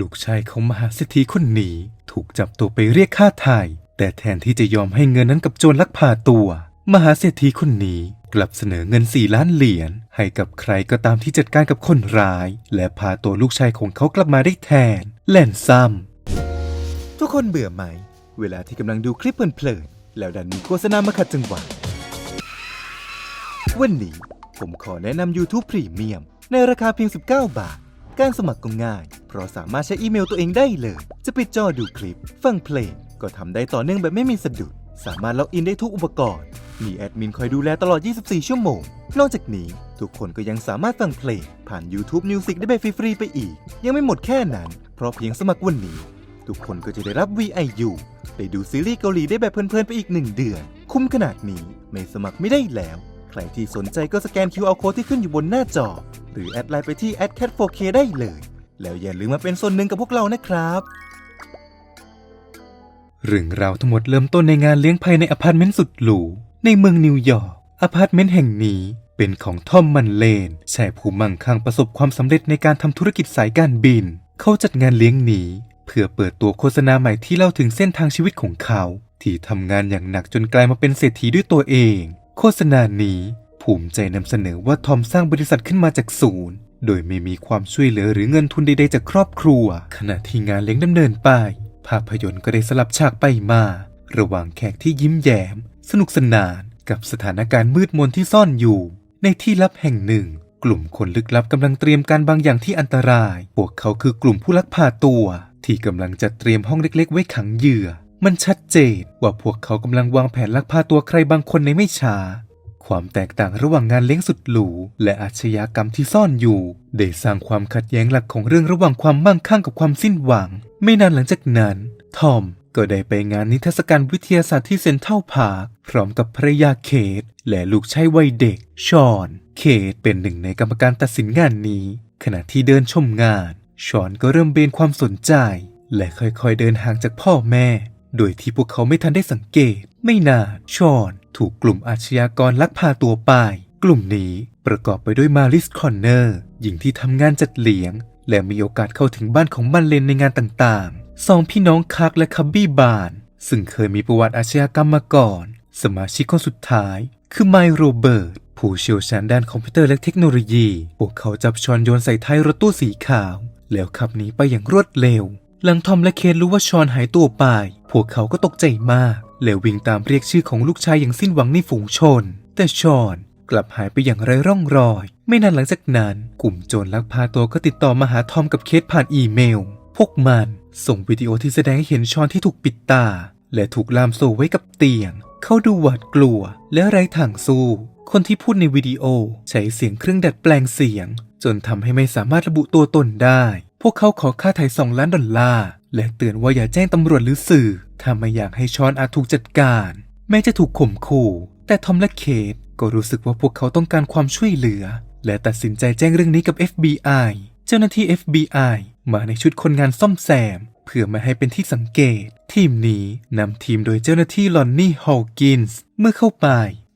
ลูกชายของมหาเศรษฐีคนนี้ถูกจับตัวไปเรียกค่าไถ่แต่แทนที่จะยอมให้เงินนั้นกับโจรลักพาตัว มหาเศรษฐีคนนี้กลับเสนอเงินสี่ล้านเหรียญให้กับใครก็ตามที่จัดการกับคนร้าย และพาตัวลูกชายของเขากลับมาได้แทน แล่นซ้ำทุกคนเบื่อไหม เวลาที่กำลังดูคลิปเพลินๆแล้วดันมีโฆษณามาขัดจังหวะวันนี้ผมขอแนะนำ YouTube Premium ในราคาเพียง 19 บาท การสมัครก็ง่าย เราสามารถใช้อีเมลตัวเองได้เลย จะปิดจอดูคลิป ฟังเพลง ก็ทำได้ต่อเนื่องแบบไม่มีสะดุด สามารถล็อกอินได้ทุกอุปกรณ์ มีแอดมินคอยดูแลตลอด 24 ชั่วโมง นอกจากนี้ ทุกคนก็ยังสามารถฟังเพลง ผ่าน YouTube Music ได้แบบฟรีๆไปอีก ยังไม่หมดแค่นั้น เพราะเพียงสมัครวันนี้ ทุกคนก็จะได้รับ VIU ได้ดูซีรีส์เกาหลีได้แบบเพลินๆไปอีก1เดือน คุ้มขนาดนี้ไม่สมัครไม่ได้แล้วใครที่สนใจก็สแกน QR Code ที่ขึ้นอยู่บนหน้าจอ หรือแอดไลน์ไปที่ @cat4k ได้เลย แล้วอย่าลืมมาเป็นส่วนหนึ่งกับพวกเรานะครับเรื่องราวทั้งหมดเริ่มต้นในงานเลี้ยงภายในอพาร์ตเมนต์สุดหรูในเมืองนิวยอร์กอพาร์ตเมนต์แห่งนี้เป็นของทอมมันเลนชายผู้มั่งคั่งประสบความสำเร็จในการทำธุรกิจสายการบิน เขาจัดงานเลี้ยงนี้ เพื่อเปิดตัวโฆษณาใหม่ที่เล่าถึงเส้นทางชีวิตของเขา ที่ทำงานอย่างหนักจนกลายมาเป็นเศรษฐีด้วยตัวเอง โฆษณานี้ ภูมิใจนำเสนอว่าทอมสร้างบริษัทขึ้นมาจากศูนย์ โดยไม่มีความช่วยเหลือหรือเงินทุนใดๆจากครอบครัว ขณะที่งานเลี้ยงดำเนินไป ภาพยนตร์ก็ได้สลับฉากไปมา ระหว่างแขกที่ยิ้มแย้ม สนุกสนานกับสถานการณ์มืดมนที่ซ่อนอยู่ ในที่ลับแห่งหนึ่ง กลุ่มคนลึกลับกำลังเตรียมการบางอย่างที่อันตราย พวกเขาคือกลุ่มผู้ลักพาตัว ที่กำลังจัดเตรียมห้องเล็ก ๆ ไว้ขังเหยื่อ มันชัดเจนว่าพวกเขากำลังวางแผนลักพาตัวใครบางคนในไม่ช้า ความแตกต่างระหว่างงานเลี้ยงสุดหรูและอาชญากรรมที่ซ่อนอยู่ได้สร้างความขัดแย้งหลักของเรื่องระหว่างความมั่งคั่งกับความสิ้นหวัง ไม่นานหลังจากนั้นทอมก็ได้ไปงานนิทรรศการวิทยาศาสตร์ที่เซนทรัลพาร์คพร้อมกับภรรยาเคทและลูกชายวัยเด็ก ชอน เคทเป็นหนึ่งในกรรมการตัดสินงานนี้ ขณะที่เดินชมงาน ชอนก็เริ่มเบนความสนใจ และค่อยๆเดินห่างจากพ่อแม่ โดยที่พวกเขาไม่ทันได้สังเกต ไม่นานชอน ถูกกลุ่มอาชญากรลักพาตัวไป กลุ่มนี้ประกอบไปด้วยมาริสคอนเนอร์หญิงที่ทำงานจัดเลี้ยง และมีโอกาสเข้าถึงบ้านของมันเลนในงานต่างๆ สองพี่น้องคักและคับบี้บาน ซึ่งเคยมีประวัติอาชญากรรมมาก่อน สมาชิกคนสุดท้าย คือไมโรเบิร์ตผู้เชี่ยวชาญด้านคอมพิวเตอร์และเทคโนโลยี พวกเขาจับชอนโยนใส่ท้ายรถตู้สีขาว แล้วขับหนีไปอย่างรวดเร็ว หลังทอมและเคนรู้ว่าชอนหายตัวไป พวกเขาก็ตกใจมาก แล้ววิ่งตามเรียกชื่อของลูกชายอย่างสิ้นหวังในฝูงชน แต่ชอนกลับหายไปอย่างไร้ร่องรอย ไม่นานหลังจากนั้น กลุ่มโจรลักพาตัวก็ติดต่อมาหาทอมกับเคสผ่านอีเมล พวกมันส่งวิดีโอที่แสดงให้เห็นชอนที่ถูกปิดตา และถูกล่ามโซ่ไว้กับเตียง เขาดูหวาดกลัว และไร้ทางสู้ คนที่พูดในวิดีโอใช้เสียงเครื่องดัดแปลงเสียง จนทำให้ไม่สามารถระบุตัวตนได้ พวกเขาขอค่าไถ่สองล้านดอลลาร์และเตือนว่าอย่าแจ้งตำรวจหรือสื่อ ถ้าไม่อยากให้ชอนอาจถูกจัดการ แม้จะถูกข่มขู่ แต่ทอมและเคทก็รู้สึกว่าพวกเขาต้องการความช่วยเหลือ และตัดสินใจแจ้งเรื่องนี้กับ FBI เจ้าหน้าที่ FBI มาในชุดคนงานซ่อมแซม เพื่อไม่ให้เป็นที่สังเกต ทีมนี้นำทีมโดยเจ้าหน้าที่ลอนนี่ฮอลกินส์เมื่อเข้าไป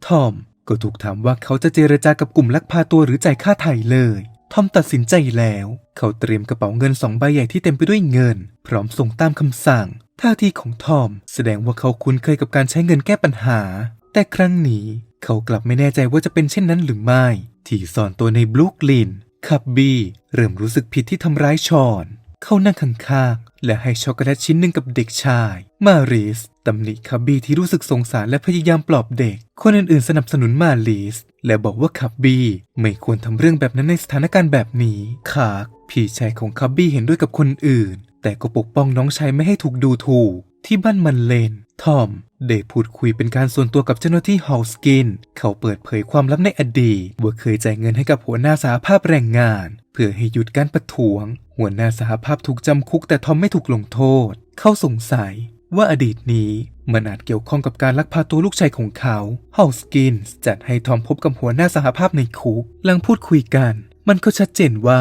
ทอมก็ถูกถามว่าเขาจะเจรจากับกลุ่มลักพาตัวหรือจ่ายค่าไถ่เลย ทอมตัดสินใจแล้ว เขาเตรียมกระเป๋าเงินสองใบใหญ่ที่เต็มไปด้วยเงิน พร้อมส่งตามคำสั่ง ท่าทีของทอมแสดงว่าเขาคุ้นเคยกับการใช้เงินแก้ปัญหา แต่ครั้งนี้เขากลับไม่แน่ใจว่าจะเป็นเช่นนั้นหรือไม่ ที่ซ่อนตัวในบลูกลินคับบี้เริ่มรู้สึกผิดที่ทำร้ายชอน เขานั่งข้างๆและให้ช็อกโกแลตชิ้นหนึ่งกับเด็กชาย มาริสตำหนิคับบี้ที่รู้สึกสงสารและพยายามปลอบเด็ก คนอื่นๆ สนับสนุนมาริสและบอกว่าคับบี้ไม่ควรทำเรื่องแบบนั้นในสถานการณ์แบบนี้คากพี่ชายของคับบี้เห็นด้วยกับคนอื่น แต่ก็ปกป้องน้องชายไม่ให้ถูกดูถูก ที่บ้านมันเลน ทอมได้พูดคุยเป็นการส่วนตัวกับเจ้าหน้าที่ฮอลสกิน เขาเปิดเผยความลับในอดีตว่าเคยจ่ายเงินให้กับหัวหน้าสหภาพแรงงาน เพื่อให้หยุดการประท้วง หัวหน้าสหภาพถูกจำคุกแต่ทอมไม่ถูกลงโทษ เขาสงสัยว่าอดีตนี้มันอาจเกี่ยวข้องกับการลักพาตัวลูกชายของเขาฮอลสกินจัดให้ทอมพบกับหัวหน้าสหภาพในคุกหลังพูดคุยกัน มันก็ชัดเจนว่า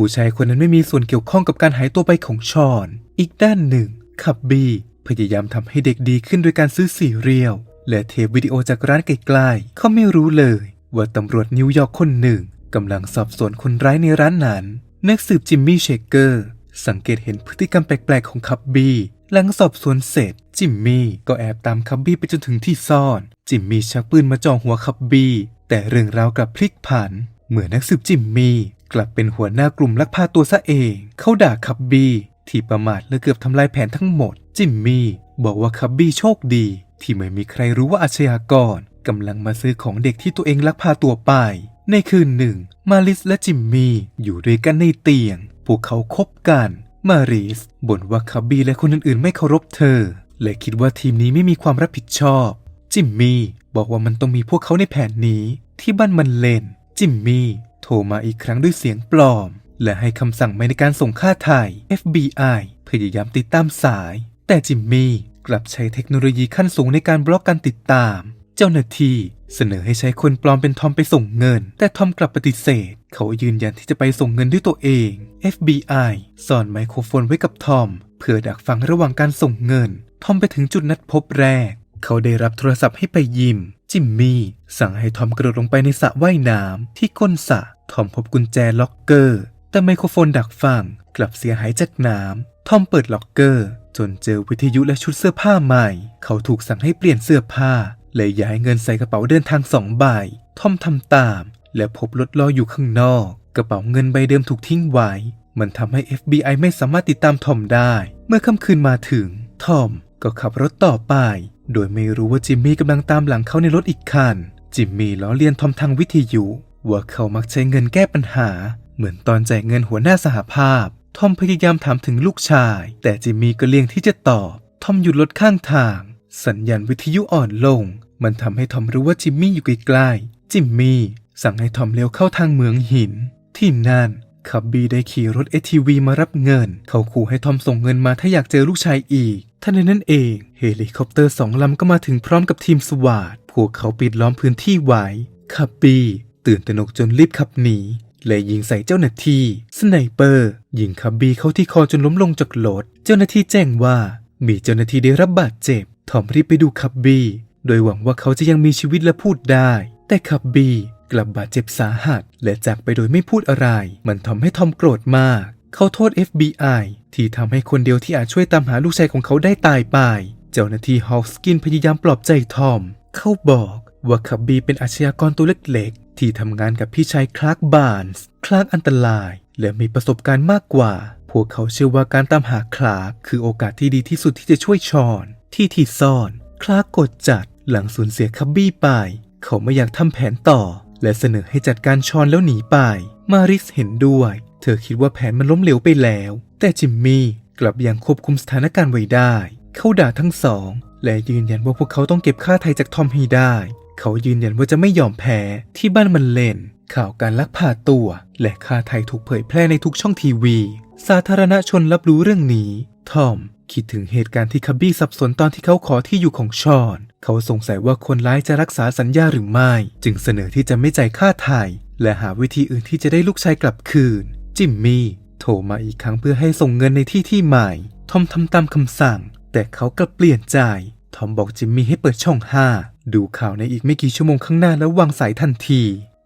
ผู้ชายคนนั้นไม่มีส่วนเกี่ยวข้องกับการหายตัวไปของชอน อีกด้านหนึ่งคับบี้พยายามทำให้เด็กดีขึ้นโดยการซื้อสีเรียลและเทปวิดีโอจากร้านไกลๆเขาไม่รู้เลย ว่าตำรวจนิวยอร์กคนหนึ่งกำลังสอบสวนคนร้ายในร้านนั้น นักสืบจิมมี่เชเกอร์สังเกตเห็นพฤติกรรมแปลกๆของคับบี้หลังสอบสวนเสร็จ จิมมี่ก็แอบตามคับบี้ไปจนถึงที่ซ่อน จิมมี่ชักปืนมาจ่อหัวคับบี้แต่เรื่องราวกลับพลิกผัน เมื่อนักสืบจิมมี่ กลับเป็นหัวหน้ากลุ่มลักพาตัวซะเอง เขาด่าคับบี้ที่ประมาทและเกือบทำลายแผนทั้งหมด จิมมี่บอกว่าคับบี้โชคดี ที่ไม่มีใครรู้ว่าอาชญากรกำลังมาซื้อของเด็กที่ตัวเองลักพาตัวไป ในคืนหนึ่ง มาริสและจิมมี่อยู่ด้วยกันในเตียง พวกเขาคบกัน มาริสบ่นว่าคับบี้และคนอื่นๆ ไม่เคารพเธอ และคิดว่าทีมนี้ไม่มีความรับผิดชอบ จิมมี่บอกว่ามันต้องมีพวกเขาในแผนนี้ ที่บ้านมันเลนจิมมี่ โทรมาอีกครั้งด้วยเสียงปลอม และให้คำสั่งไม่ในการส่งค่าไถ่ FBI พยายามติดตามสาย แต่จิมมี่กลับใช้เทคโนโลยีขั้นสูงในการบล็อกการติดตาม เจ้าหน้าที่เสนอให้ใช้คนปลอมเป็นทอมไปส่งเงิน แต่ทอมกลับปฏิเสธ เขายืนยันที่จะไปส่งเงินด้วยตัวเอง FBI ซ่อนไมโครโฟนไว้กับทอมเพื่อดักฟังระหว่างการส่งเงิน ทอมไปถึงจุดนัดพบแรก เขาได้รับโทรศัพท์ให้ไปยิม จิมมี่สั่งให้ทอมกระโดดลงไปในสระว่ายน้ำที่ก้นสระทอมพบกุญแจล็อกเกอร์ แต่ไมโครโฟนดักฟังกลับเสียหายจากน้ำทอมเปิดล็อกเกอร์ จนเจอวิทยุและชุดเสื้อผ้าใหม่ เขาถูกสั่งให้เปลี่ยนเสื้อผ้าและย้ายเงินใส่กระเป๋าเดินทางสองใบทอมทำตาม และพบรถลอยอยู่ข้างนอก กระเป๋าเงินใบเดิมถูกทิ้งไว้ มันทำให้ FBI ไม่สามารถติดตามทอมได้ เมื่อค่ำคืนมาถึง ทอมก็ขับรถต่อไป โดยไม่รู้ว่าจิมมี่กำลังตามหลังเขาในรถอีกคัน จิมมี่ล้อเลียนทอมทางวิทยุ ว่าเขามักใช้เงินแก้ปัญหา เหมือนตอนจ่ายเงินหัวหน้าสหภาพ ทอมพยายามถามถึงลูกชาย แต่จิมมี่ก็เลี่ยงที่จะตอบ ทอมหยุดรถข้างทาง สัญญาณวิทยุอ่อนลง มันทำให้ทอมรู้ว่าจิมมี่อยู่ใกล้ๆ จิมมี่สั่งให้ทอมเลี้ยวเข้าทางเหมืองหิน ที่นั่นคับบีได้ขี่รถ ATV มารับเงิน เขาขู่ให้ทอมส่งเงินมาถ้าอยากเจอลูกชายอีก ทันใดนั้นเอง เฮลิคอปเตอร์สองลำก็มาถึงพร้อมกับทีมสวาดพวกเขาปิดล้อมพื้นที่ไว้คับบีตื่นตระหนกจนรีบขับหนีและยิงใส่เจ้าหน้าที่ สไนเปอร์ยิงคับบีเข้าที่คอจนล้มลงจากรถเจ้าหน้าที่แจ้งว่ามีเจ้าหน้าที่ได้รับบาดเจ็บทอมรีบไปดูคับบีโดยหวังว่าเขาจะยังมีชีวิตและพูดได้ แต่คับบีกลับบาดเจ็บสาหัส และจากไปโดยไม่พูดอะไร มันทำให้ทอมโกรธมาก เขาโทษ FBI ที่ทำให้คนเดียวที่อาจช่วยตามหาลูกชายของเขาได้ตายไป เจ้าหน้าที่ฮอลสกินพยายามปลอบใจทอม เขาบอกว่าคับบีเป็นอาชญากรตัวเล็กๆ ที่ทำงานกับพี่ชายคลาร์กบาร์นส์ คลาร์กอันตราย และมีประสบการณ์มากกว่า พวกเขาเชื่อว่าการตามหาคลาร์กคือโอกาสที่ดีที่สุดที่จะช่วยชอน ที่ที่ซ่อน คลาร์กกดจัดหลังสูญเสียคับบี้ไป เขาไม่อยากทำแผนต่อ และเสนอให้จัดการชอนแล้วหนีไป มาริสเห็นด้วย เธอคิดว่าแผนมันล้มเหลวไปแล้ว แต่จิมมี่กลับยังควบคุมสถานการณ์ไว้ได้ เขาด่าทั้งสอง และยืนยันว่าพวกเขาต้องเก็บค่าไทยจากทอมให้ได้ เขายืนยันว่าจะไม่ยอมแพ้ที่บ้านมันเล่น ข่าวการลักพาตัว และค่าไทยถูกเผยแพร่ในทุกช่องทีวี สาธารณชนรับรู้เรื่องนี้ ทอมคิดถึงเหตุการณ์ที่คับบี้สับสนตอนที่เขาขอที่อยู่ของชอน เขาสงสัยว่าคนร้ายจะรักษาสัญญาหรือไม่ จึงเสนอที่จะไม่จ่ายค่าไทย และหาวิธีอื่นที่จะได้ลูกชายกลับคืน จิมมี่โทรมาอีกครั้งเพื่อให้ส่งเงินในที่ที่ใหม่ทอมทำตามคำสั่ง แต่เขากลับเปลี่ยนใจ ทอมบอกจิมมี่ให้เปิดช่อง5ดูข่าวในอีกไม่กี่ชั่วโมงข้างหน้าแล้ววางสายทันที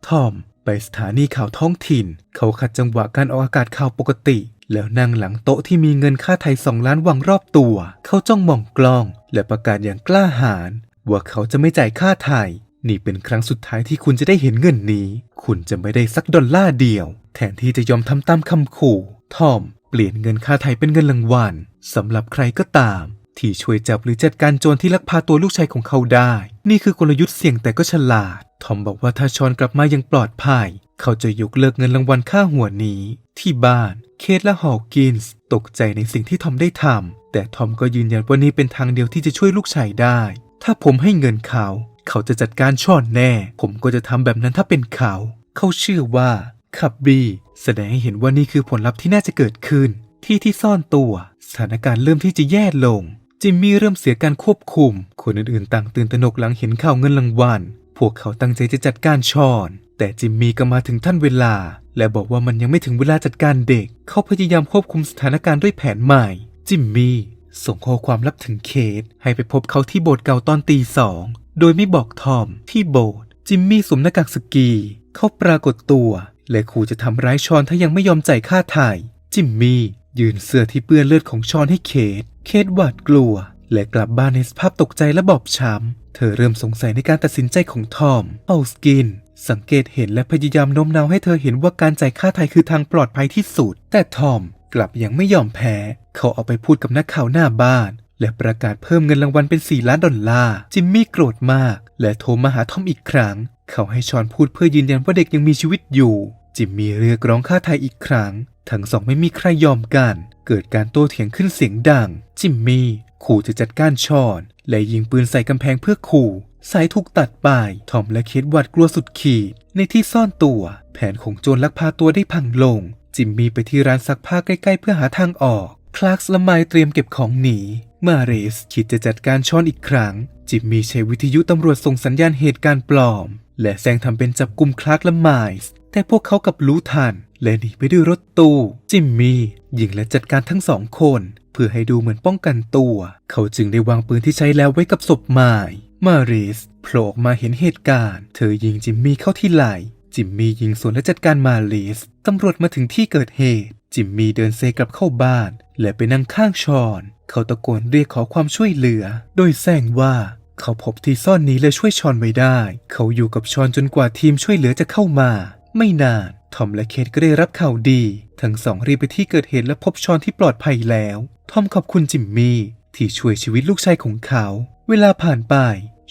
ทอมไปสถานีข่าวท้องถิ่น เขาขัดจังหวะการออกอากาศข่าวปกติ แล้วนั่งหลังโต๊ะที่มีเงินค่าไทยสองล้านวางรอบตัว เขาจ้องมองกล้อง และประกาศอย่างกล้าหาญว่าเขาจะไม่จ่ายค่าไทย นี่เป็นครั้งสุดท้ายที่คุณจะได้เห็นเงินนี้ คุณจะไม่ได้สักดอลลาร์เดียว แทนที่จะยอมทำตามคำขู่ ทอมเปลี่ยนเงินค่าไทยเป็นเงินรางวัลสำหรับใครก็ตาม ที่ช่วยจับหรือจัดการโจรที่ลักพาตัวลูกชายของเขาได้ นี่คือกลยุทธ์เสี่ยงแต่ก็ฉลาด ทอมบอกว่าถ้าชอนกลับมายังปลอดภัย เขาจะยกเลิกเงินรางวัลค่าหัวนี้ ที่บ้าน เคทและฮอว์กินส์ตกใจในสิ่งที่ทอมได้ทำแต่ทอมก็ยืนยันว่านี่เป็นทางเดียวที่จะช่วยลูกชายได้ ถ้าผมให้เงินเขา เขาจะจัดการชอนแน่ ผมก็จะทำแบบนั้นถ้าเป็นเขา เขาเชื่อว่า คับบีแสดงให้เห็นว่านี่คือผลลัพธ์ที่น่าจะเกิดขึ้น ที่ที่ซ่อนตัว สถานการณ์เริ่มที่จะแย่ลง จิมมี่เริ่มเสียการควบคุม คนอื่นๆ ต่างตื่นตระหนกหลังเห็นข่าวเงินรางวัล พวกเขาตั้งใจจะจัดการชอน แต่จิมมี่ก็มาถึงท่านเวลา และบอกว่ามันยังไม่ถึงเวลาจัดการเด็ก เขาพยายามควบคุมสถานการณ์ด้วยแผนใหม่ จิมมี่ส่งข้อความลับถึงเคทให้ไปพบเขาที่โบสถ์เก่าตอนตีสองโดยไม่บอกทอมที่โบสถ์จิมมี่สวมหน้ากากสกี เขาปรากฏตัว และขู่จะทำร้ายชอนถ้ายังไม่ยอมจ่ายค่าถ่าย จิมมี่ยืนเสื้อที่เปื้อนเลือดของชอนให้เคท เคทหวาดกลัว และกลับบ้านในสภาพตกใจและบอบช้ำ เธอเริ่มสงสัยในการตัดสินใจของทอม เอาสกิน สังเกตเห็นและพยายามโน้มน้าวให้เธอเห็นว่าการจ่ายค่าไทยคือทางปลอดภัยที่สุด แต่ทอมกลับยังไม่ยอมแพ้ เขาเอาไปพูดกับนักข่าวหน้าบ้าน และประกาศเพิ่มเงินรางวัลเป็น 4 ล้านดอลลาร์ จิมมี่โกรธมาก และโทรมาหาทอมอีกครั้ง เขาให้ชอนพูดเพื่อยืนยันว่าเด็กยังมีชีวิตอยู่ จิมมี่เรียกร้องค่าไทยอีกครั้ง ทั้งสองไม่มีใครยอมกัน เกิดการโต้เถียงขึ้นเสียงดัง จิมมี่ขู่จะจัดการชอน และยิงปืนใส่กำแพงเพื่อขู่ สายถูกตัดไปทอมและเคทหวาดกลัวสุดขีด ในที่ซ่อนตัว แผนของโจรลักพาตัวได้พังลง จิมมี่ไปที่ร้านซักผ้าใกล้ๆ เพื่อหาทางออก คลาร์กและไมเตรียมเก็บของหนี มาเรสคิดจะจัดการชอนอีกครั้ง จิมมี่ใช้วิทยุตำรวจส่งสัญญาณเหตุการณ์ปลอม และแซงทำเป็นจับกลุ่มคลาร์กและไมล์แต่พวกเขากับรู้ทัน และหนีไปด้วยรถตู้จิมมี่ยิงและจัดการทั้งสองคน เพื่อให้ดูเหมือนป้องกันตัว เขาจึงได้วางปืนที่ใช้แล้วไว้กับศพไมล์มาริสโผล่ออกมาเห็นเหตุการณ์ เธอยิงจิมมี่เข้าที่ไหล่จิมมี่ยิงสวนและจัดการมาริสตำรวจมาถึงที่เกิดเหตุ จิมมี่เดินเซกลับเข้าบ้าน และไปนั่งข้างชอน เขาตะโกนเรียกขอความช่วยเหลือ โดยแซงว่า เขาพบที่ซ่อนหนี้และช่วยชอนไว้ได้ เขาอยู่กับชอนจนกว่าทีมช่วยเหลือจะเข้ามา ไม่นานทอมและเคทก็ได้รับข่าวดี ทั้งสองรีบไปที่เกิดเหตุและพบชอนที่ปลอดภัยแล้ว ทอมขอบคุณจิมมี่ที่ช่วยชีวิตลูกชายของเขา เวลาผ่านไป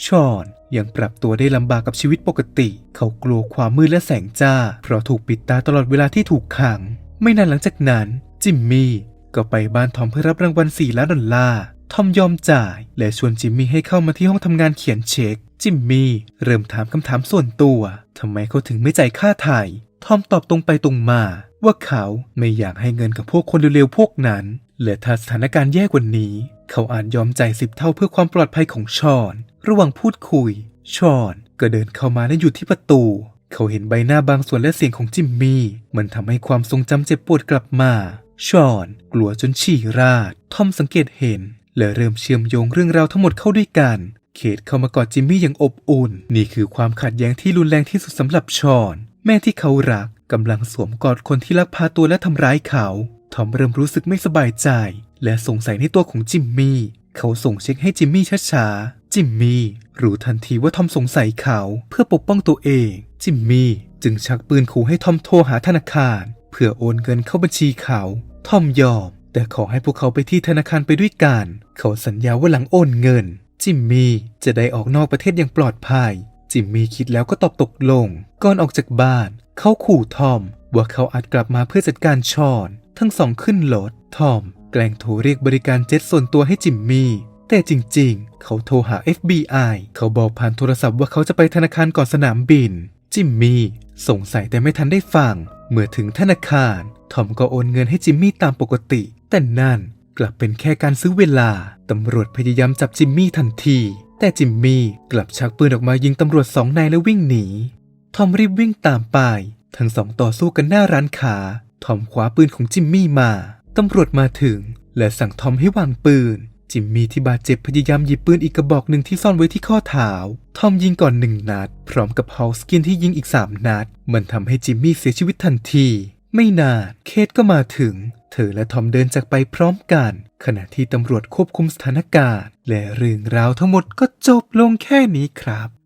ชอนยังปรับตัวได้ลำบากกับชีวิตปกติ เขากลัวความมืดและแสงจ้า เพราะถูกปิดตาตลอดเวลาที่ถูกขัง ไม่นานหลังจากนั้น จิมมี่ก็ไปบ้านทอมเพื่อรับรางวัล4ล้านดอลลาร์ ทอมยอมจ่าย และชวนจิมมี่ให้เข้ามาที่ห้องทำงานเขียนเช็ค จิมมี่เริ่มถามคำถามส่วนตัวทำไมเขาถึงไม่จ่ายค่าถ่าย ทอมตอบตรงไปตรงมา ว่าเขาไม่อยากให้เงินกับพวกคนเร็วๆพวกนั้นและถ้าสถานการณ์แย่กว่านี้ เขาอาจยอมจ่ายสิบเท่าเพื่อความปลอดภัยของชอน ระหว่างพูดคุย ชอนก็เดินเข้ามาและหยุดที่ประตู เขาเห็นใบหน้าบางส่วนและเสียงของจิมมี่ มันทำให้ความทรงจำเจ็บปวดกลับมา ชอนกลัวจนฉี่ราด ทอมสังเกตเห็น และเริ่มเชื่อมโยงเรื่องราวทั้งหมดเข้าด้วยกันเคทเข้ามากอดจิมมี่อย่างอบอุ่น นี่คือความขัดแย้งที่รุนแรงที่สุดสำหรับชอน แม่ที่เขารักกำลังสวมกอดคนที่ลักพาตัวและทำร้ายเขาทอมเริ่มรู้สึกไม่สบายใจ และสงสัยในตัวของจิมมี่ เขาส่งเช็คให้จิมมี่ช้าๆ จิมมี่รู้ทันทีว่าทอมสงสัยเขาเพื่อปกป้องตัวเอง จิมมี่จึงชักปืนขู่ให้ทอมโทรหาธนาคาร เพื่อโอนเงินเข้าบัญชีเขา ทอมยอม แต่ขอให้พวกเขาไปที่ธนาคารไปด้วยกัน เขาสัญญาว่าหลังโอนเงิน จิมมี่จะได้ออกนอกประเทศอย่างปลอดภัย จิมมี่คิดแล้วก็ตอบตกลง ก่อนออกจากบ้าน เขาขู่ทอม ว่าเขาอาจกลับมาเพื่อจัดการชอน ทั้งสองขึ้นรถทอม แกล้งโทรเรียกบริการเจ็ตส่วนตัวให้จิมมี่แต่จริงๆ เขาโทรหา FBI เขาบอกผ่านโทรศัพท์ว่าเขาจะไปธนาคารก่อนสนามบิน จิมมี่ สงสัยแต่ไม่ทันได้ฟัง เมื่อถึงธนาคาร ทอมก็โอนเงินให้จิมมี่ตามปกติ แต่นั่นกลับเป็นแค่การซื้อเวลา ตำรวจพยายามจับจิมมี่ทันที แต่จิมมี่กลับชักปืนออกมายิงตำรวจสองนายแล้ววิ่งหนี ทอมรีบวิ่งตามไป ทั้งสองต่อสู้กันหน้าร้านค้า ทอมคว้าปืนของจิมมี่มา ตำรวจมาถึง และสั่งทอมให้วางปืน จิมมี่ที่บาดเจ็บพยายามหยิบปืนอีกกระบอกหนึ่งที่ซ่อนไว้ที่ข้อเท้า ทอมยิงก่อนหนึ่งนัด พร้อมกับฮอลสกินที่ยิงอีกสามนัด มันทำให้จิมมี่เสียชีวิตทันที ไม่นานเคทก็มาถึง เธอและทอมเดินจากไปพร้อมกัน ขณะที่ตำรวจควบคุมสถานการณ์ และเรื่องราวทั้งหมดก็จบลงแค่นี้ครับ